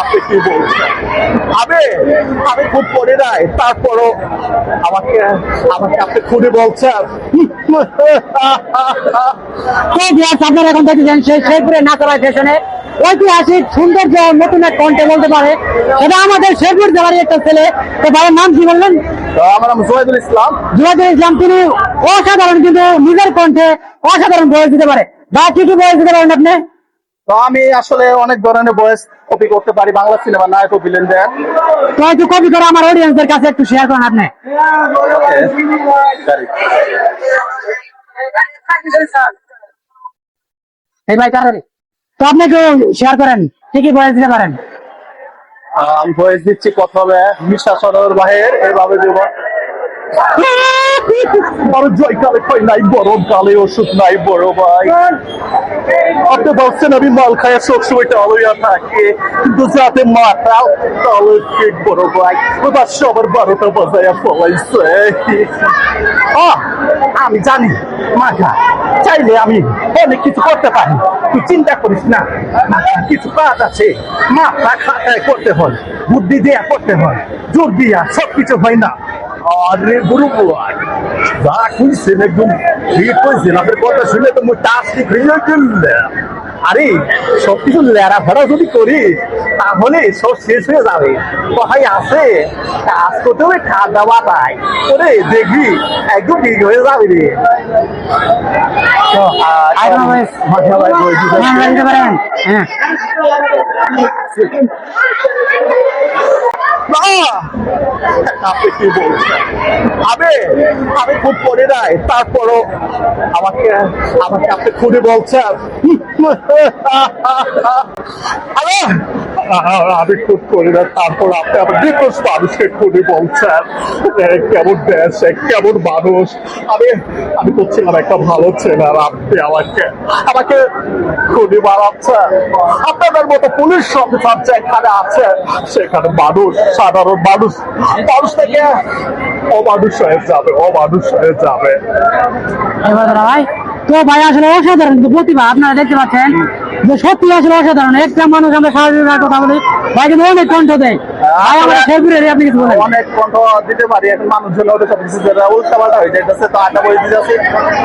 আপনি কি বলছেন আমি আমি খুব নাই। তারপরও আমাকে আমাকে আপনি খুনি বলছেন। আপনারা এখন দেখেছেন সেই শেরপুরে নাচরা স্টেশনে ঐতিহাসিক সৌন্দর্য নতুন এক কণ্ঠে বলতে পারে। এটা আমাদের শেরপুর জেলারই একটা ছেলে। তো ভাইয়ের নাম কি বললেন? আমার নাম ইসলাম। জুয়াদুল ইসলাম তিনি অসাধারণ কিন্তু নিজের কণ্ঠে অসাধারণ বয়স দিতে পারে। বা কি কি বয়স দিতে পারেন আপনি? তো আমি আসলে অনেক ধরনের বয়স কপি করতে পারি বাংলা সিনেমা নায়ক ও ভিলেন দেন তো একটু কপি করে আমার অডিয়েন্সের কাছে একটু শেয়ার করেন আপনি। এই ভাই তাড়াতাড়ি তো আপনি একটু শেয়ার করেন কি কি বয়স দিতে পারেন? আমি ভয়েস দিচ্ছি প্রথমে মিশা সরোর বাহের এভাবে দেব। বড় জয়কালে কই নাই গরম কালে ওষুধ নাই বড় ভাই। আপনি বলছেন আমি মাল খায় সবসময় টালইয়া থাকে কিন্তু যাতে মাথা তাহলে ঠিক বড় ভাই ওবার সবার বারোটা বাজায়া ফলাইছে আমি জানি মাথা চাইলে আমি অনেক কিছু করতে পারি তুই চিন্তা করিস না কিছু কাজ আছে মাথা খাটায় করতে হয় বুদ্ধি দিয়া করতে হয় জোর দিয়া সবকিছু হয় না আরে গুরু যা কইছেন একদম ঠিক কইছেন। আপনার কথা শুনে তো ঠিক হয়ে গেলাম। আরে সবকিছু লেরা ফেরা যদি করি তাহলে সব শেষ হয়ে যাবে। কোথায় আছে কাজ করতে হবে খাওয়া দাওয়া তাই ওরে দেখবি একদম ঠিক হয়ে যাবে রে। হ্যাঁ আপনি কি বলছেন আমি আমি খুব পড়ে নাই। তারপরও আমাকে আমাকে আপনি খুনি বলছেন। আরে! আ- আমি করি না, তারপর আপনি আমার নির্দোষ মানুষকে খুনি বলছেন কেমন দেশ কেমন মানুষ। আমি আমি তো ছিলাম একটা ভালো ছেলে, আর আপনি আমাকে আমাকে খুনি বাড়াচ্ছেন আপনাদের মতো পুলিশ অফিসার যেখানে আছে, সেখানে মানুষ, সাধারণ মানুষ মানুষ থেকে অমানুষ হয়ে যাবে, অমানুষ হয়ে যাবে। ভাই। তো ভাই আসলে অসাধারণ কিন্তু প্রতিভা আপনারা দেখতে পাচ্ছেন যে সত্যি আসলে অসাধারণ। একটা মানুষ আমরা স্বাভাবিক কথা বলি ভাই কিন্তু অনেক কণ্ঠ দেয়। ভাই আমাদের শেরপুরের আপনি কিছু বলেন? অনেক কণ্ঠ দিতে পারি এখন মানুষজন ওদের সব কিছু উল্টা পাল্টা হয়ে তো আটা বই দিতেছে।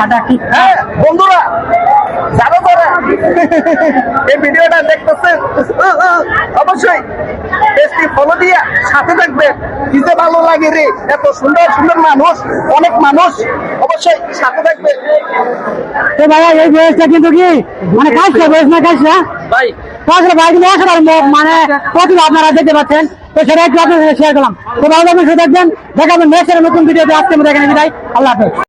আটা কি? হ্যাঁ বন্ধুরা জানো তোরা এই ভিডিওটা দেখতেছে? অবশ্যই পেজটি ফলো দিয়া সাথে থাকবে কি যে ভালো লাগে রে। এত সুন্দর সুন্দর মানুষ অনেক মানুষ। অবশ্যই সাথে থাকবে তো ভাইয়া এই বয়সটা কিন্তু কি? মানে কাজটা বয়স না কাজটা ভাই। ভাই কিন্তু অসাধারণ মানে প্রতিভা আপনারা দেখতে পাচ্ছেন? তো সেটা একটু আপনার শেয়ার করলাম। তো ভালো থাকবেন সুযোগ দেন দেখাবেন নেক্সট নতুন ভিডিওতে আজকে আমরা এখানে বিদায়। আল্লাহ হাফেজ।